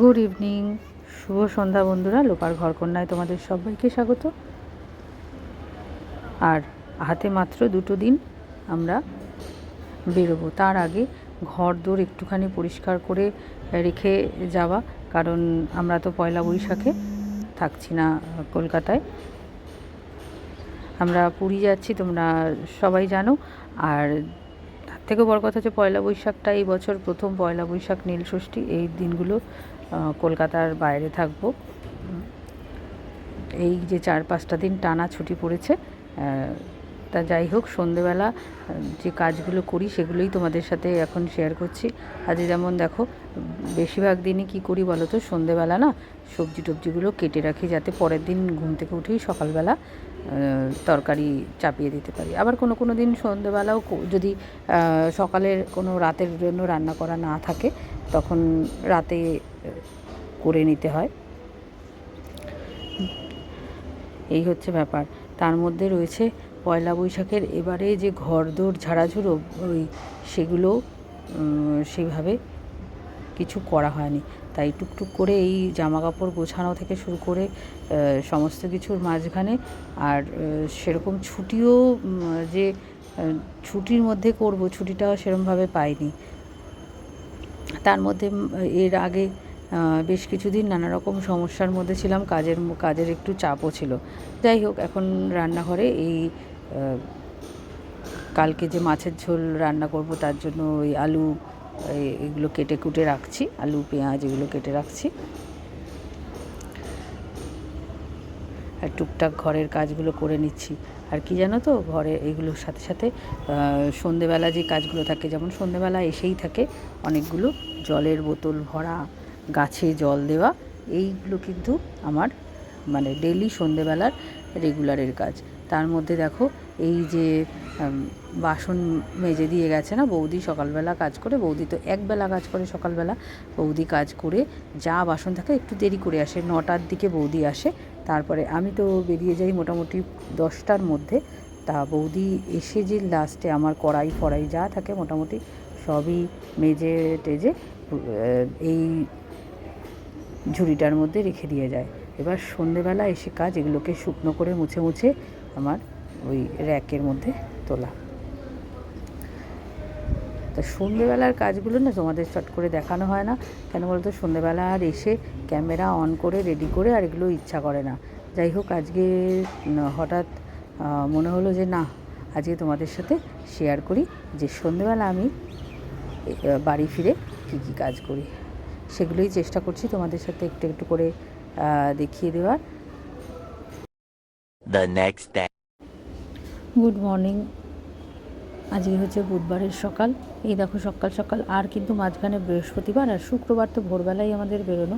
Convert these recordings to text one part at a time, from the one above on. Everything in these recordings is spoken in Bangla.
গুড ইভিনিং শুভ সন্ধ্যা বন্ধুরা, লোপার ঘরকন্যায় তোমাদের সবাইকে স্বাগত। আর হাতে মাত্র দুটো দিন আমরা বেরোবো। তার আগে ঘর দোর একটুখানি পরিষ্কার করে রেখে যাওয়া, কারণ আমরা তো পয়লা বৈশাখে থাকছি না কলকাতায়। আমরা পুরী যাচ্ছি, তোমরা সবাই জানো। আর তার থেকেও বড় কথা হচ্ছে পয়লা বৈশাখটা এই বছর প্রথম পয়লা বৈশাখ নীল ষষ্ঠী এই দিনগুলো কলকাতার বাইরে থাকব। এই যে চার পাঁচটা দিন টানা ছুটি পড়েছে তা যাই হোক, সন্ধেবেলা যে কাজগুলো করি সেগুলোই তোমাদের সাথে এখন শেয়ার করছি। আজকে যেমন দেখো, বেশিরভাগ দিনই কী করি বলো তো? সন্ধেবেলা না সবজি টবজিগুলো কেটে রাখি যাতে পরের দিন ঘুম থেকে উঠেই সকালবেলা তরকারি চাপিয়ে দিতে পারি। আবার কোনো কোনো দিন সন্ধেবেলাও যদি সকালের কোনো রাতের জন্য রান্না করা না থাকে, তখন রাতে করে নিতে হয়। এই হচ্ছে ব্যাপার। তার মধ্যে রয়েছে পয়লা বৈশাখের এবারে যে ঘরদোর ঝাড়াঝুড়ো ওই সেগুলো উম, সেইভাবে কিছু করা হয়নি। তাই টুকটুক করে এই জামা কাপড় গোছানো থেকে শুরু করে সমস্ত কিছুর মাঝখানে আর সেরকম ছুটিও যে ছুটির মধ্যে করব ছুটিটাও সেরমভাবে পাইনি। তার মধ্যে এর আগে বেশ কিছুদিন নানা রকম সমস্যার মধ্যে ছিলাম, কাজের কাজের একটু চাপও ছিল। যাই হোক, এখন রান্নাঘরে এই কালকে যে মাছের ঝোল রান্না করব তার জন্য ওই আলু এগুলো কেটে কুটে রাখছি, আলু, পেঁয়াজ এগুলো কেটে রাখছি। আর টুকটাক ঘরের কাজগুলো করে নিচ্ছি। আর কি জানো তো, ঘরে এগুলোর সাথে সাথে সন্ধেবেলা যে কাজগুলো থাকে, যেমন সন্ধেবেলা এসেই থাকে অনেকগুলো, জলের বোতল ভরা গাছে জল দেওয়া, এইগুলো কিন্তু আমার মানে ডেলি সন্ধেবেলার রেগুলারের কাজ। তার মধ্যে দেখো, এই যে বাসন মেজে দিয়ে গেছে না, বৌদি সকালবেলা কাজ করে, বৌদি তো একবেলা কাজ করে সকালবেলা, বৌদি কাজ করে যা বাসন থাকে একটু দেরি করে আসে, নটার দিকে বৌদি আসে, তারপরে আমি তো বেরিয়ে যাই মোটামুটি দশটার মধ্যে, তা বৌদি এসে যে লাস্টে আমার কড়াই ফড়াই যা থাকে মোটামুটি সবই মেজে টেজে এই ঝুড়িটার মধ্যে রেখে দিয়ে যায়। এবার সন্ধেবেলা এসে কাজ, এগুলোকে শুকনো করে মুছে মুছে আমার ওই র্যাকের মধ্যে তোলা। তা সন্ধেবেলার কাজগুলো না তোমাদের চট করে দেখানো হয় না। কেন বলতো? সন্ধেবেলা আর এসে ক্যামেরা অন করে, রেডি করে আর এগুলো ইচ্ছা করে না। যাই হোক, আজকে হঠাৎ মনে হলো যে না, আজকে তোমাদের সাথে শেয়ার করি যে সন্ধেবেলা আমি বাড়ি ফিরে কী কী কাজ করি। সেগুলোই চেষ্টা করছি তোমাদের সাথে একটু একটু করে দেখিয়ে দেওয়ার। The next day. Good morning আজকে হচ্ছে বুধবারের সকাল। এই দেখো সকাল সকাল আর কিন্তু মাঝখানে বৃহস্পতিবার আর শুক্রবার তো ভোরবেলাই আমাদের বেরোনো।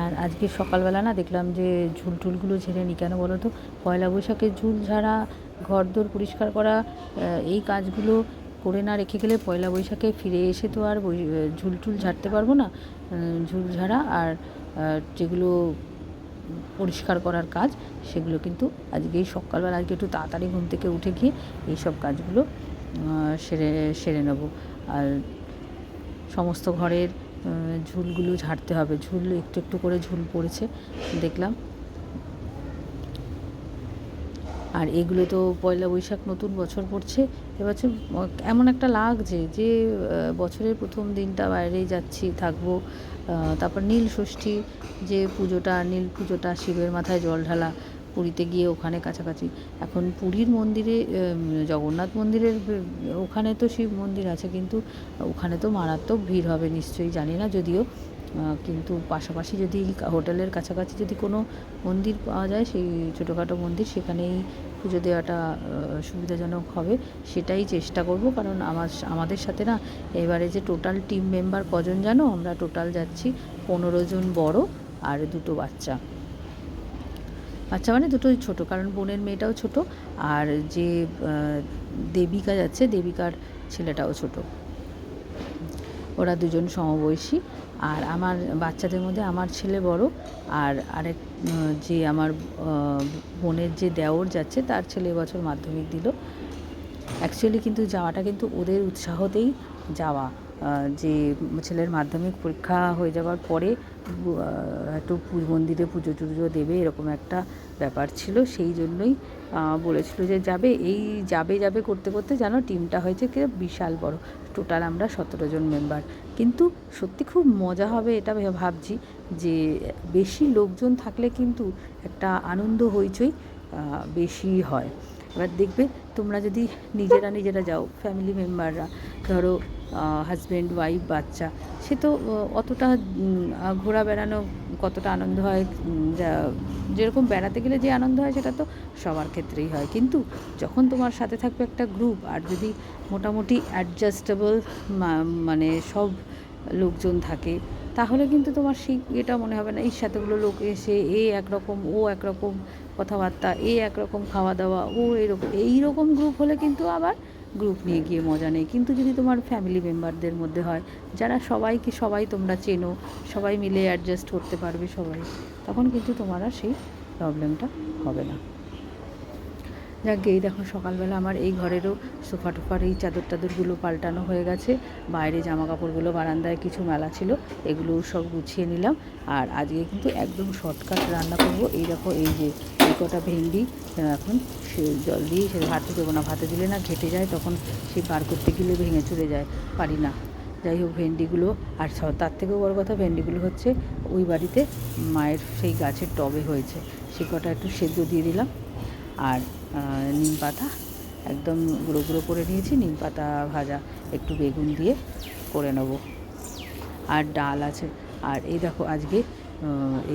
আর আজকে সকালবেলা না দেখলাম যে ঝুল টুলগুলো ঝেড়ে নি। কেন বলো তো? পয়লা বৈশাখে ঝুল ঝাড়া ঘরদোর পরিষ্কার করা এই কাজগুলো করে না রেখে গেলে পয়লা বৈশাখে ফিরে এসে তো আর বৈ- ঝুল টুল ঝাড়তে পারব না ঝুল ঝাড়া আর যেগুলো পরিষ্কার করার কাজ সেগুলো কিন্তু আজকে সকালবেলা আজকে একটু তাড়াতাড়ি ঘুম থেকে উঠে গিয়ে এই সব কাজগুলো সেরে সেরে নেব। আর সমস্ত ঘরের ঝুলগুলো ঝাড়তে হবে। ঝুল একটু একটু করে ঝুল পড়েছে, দেখলাম। আর এগুলো তো পয়লা বৈশাখ নতুন বছর পড়ছে। এবছর এমন একটা লাগছে যে বছরের প্রথম দিনটা বাইরেই যাচ্ছি, থাকব তারপর নীল ষষ্ঠী, যে পুজোটা, নীল পুজোটা, শিবের মাথায় জল ঢালা, পুরীতে গিয়ে ওখানে কাছাকাছি। এখন পুরীর মন্দিরে জগন্নাথ মন্দিরের ওখানে তো শিব মন্দির আছে, কিন্তু ওখানে তো মারাত্মক ভিড় হবে, নিশ্চয়ই জানি না, যদিও কিন্তু পাশাপাশি যদি হোটেলের কাছাকাছি যদি কোনো মন্দির পাওয়া যায়, সেই ছোটোখাটো মন্দির সেখানেই পুজো দেওয়াটা সুবিধাজনক হবে, সেটাই চেষ্টা করব। কারণ আমার, আমাদের সাথে না, এবারে যে টোটাল টিম মেম্বার কজন জানো? আমরা টোটাল যাচ্ছি পনেরো জন বড় আর দুটো বাচ্চা। বাচ্চা মানে দুটোই ছোট, কারণ বোনের মেয়েটাও ছোট আর যে দেবিকা যাচ্ছে, দেবিকার ছেলেটাও ছোট। ওরা দুজন সমবয়সী। আর আমার বাচ্চাদের মধ্যে আমার ছেলে বড়, আর আরেক, যে আমার বোনের যে দেওর যাচ্ছে, তার ছেলে বছর মাধ্যমিক দিল। অ্যাকচুয়ালি কিন্তু যাওয়াটা কিন্তু ওদের উৎসাহতেই যাওয়া। যে ছেলের মাধ্যমিক পরীক্ষা হয়ে যাওয়ার পরে একটু মন্দিরে পুজো টুজো দেবে, এরকম একটা ব্যাপার ছিল, সেই জন্যই বলেছিল যে যাবে, এই যাবে যাবে করতে করতে যেন টিমটা হয়েছে কে বিশাল বড়। টোটাল আমরা সতেরো জন মেম্বার কিন্তু সত্যি খুব মজা হবে এটা ভাবছি যে বেশি লোকজন থাকলে কিন্তু একটা আনন্দ হইচই বেশি হয়। এবার দেখবে তোমরা যদি নিজেরা নিজেরা যাও ফ্যামিলি মেম্বাররা ধরো হাজব্যান্ড ওয়াইফ বাচ্চা, সে তো অতটা ঘোরা বেড়ানো কতটা আনন্দ হয় যেরকম বেড়াতে গেলে যে আনন্দ হয়, সেটা তো সবার ক্ষেত্রেই হয়। কিন্তু যখন তোমার সাথে থাকবে একটা গ্রুপ আর যদি মোটামুটি অ্যাডজাস্টেবল মানে সব লোকজন থাকে, তাহলে কিন্তু তোমার সেই এটা মনে হবে না, এই সাথেগুলো লোক এসে, এ একরকম, ও একরকম কথাবার্তা, এ একরকম খাওয়া দাওয়া, ও এরকম এই রকম গ্রুপ হলে কিন্তু আবার গ্রুপ নিয়ে গিয়ে মজা নেই। কিন্তু যদি তোমার ফ্যামিলি মেম্বারদের মধ্যে হয়, যারা সবাইকে সবাই তোমরা চেনো, সবাই মিলে অ্যাডজাস্ট করতে পারবে সবাই, তখন কিন্তু তোমার আর সেই প্রবলেমটা হবে না। যাক, এই দেখো সকালবেলা আমার এই ঘরেরও সোফা টোফার এই চাদর টাদরগুলো পাল্টানো হয়ে গেছে। বাইরে জামা কাপড়গুলো বারান্দায় কিছু মেলা ছিল, এগুলো সব গুছিয়ে নিলাম। আর আজকে কিন্তু একদম শর্টকাট রান্না করব। এই দেখো, এই যে এই কটা ভেন্ডি এখন সে জল দিয়ে সে ভাতে দেবো না, ভাতে দিলে না ঘেটে যায়, তখন সে বার করতে গেলে ভেঙে চলে যায়, পারি না। যাই হোক, ভেন্ডিগুলো, আর তার থেকেও বড় কথা ভেন্ডিগুলো হচ্ছে ওই বাড়িতে মায়ের সেই গাছের টবে হয়েছে। সে কটা একটু সেদ্ধ দিয়ে দিলাম। আর নিম পাতা একদম গুঁড়ো গুঁড়ো করে নিয়েছি, নিম পাতা ভাজা একটু বেগুন দিয়ে করে নেব। আর ডাল আছে। আর এই দেখো আজকে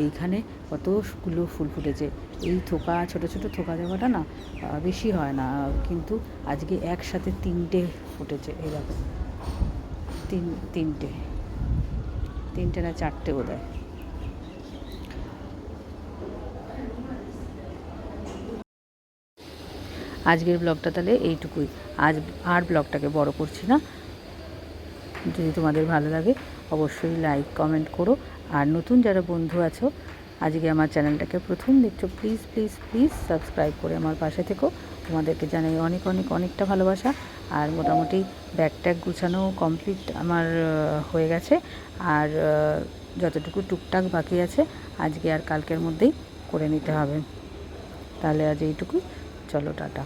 এইখানে কতগুলো ফুল ফুটেছে। এই থোকা, ছোট ছোট থোকা দেওয়াটা না বেশি হয় না, কিন্তু আজকে একসাথে তিনটে ফুটেছে, এই দেখো। তিন, তিনটে। তিনটে না চারটে বোধ হয় আজকের ব্লগটা তাহলে এইটুকুই। আজ আর ব্লগটাকে বড় করছি না। যদি তোমাদের ভালো লাগে, অবশ্যই লাইক কমেন্ট করো। আর নতুন যারা বন্ধু আছো, আজকে আমার চ্যানেলটাকে প্রথম দেখছ প্লিজ প্লিজ প্লিজ সাবস্ক্রাইব করে আমার পাশে থেকো। তোমাদেরকে জানাই অনেক অনেক, অনেকটা ভালোবাসা। আর মোটামুটি ব্যাগ ট্যাগ গুছানো কমপ্লিট আমার হয়ে গেছে। আর যতটুকু টুকটাক বাকি আছে, আজকে আর কালকের মধ্যেই করে নিতে হবে। তাহলে আজ এইটুকুই। চলো টাটা।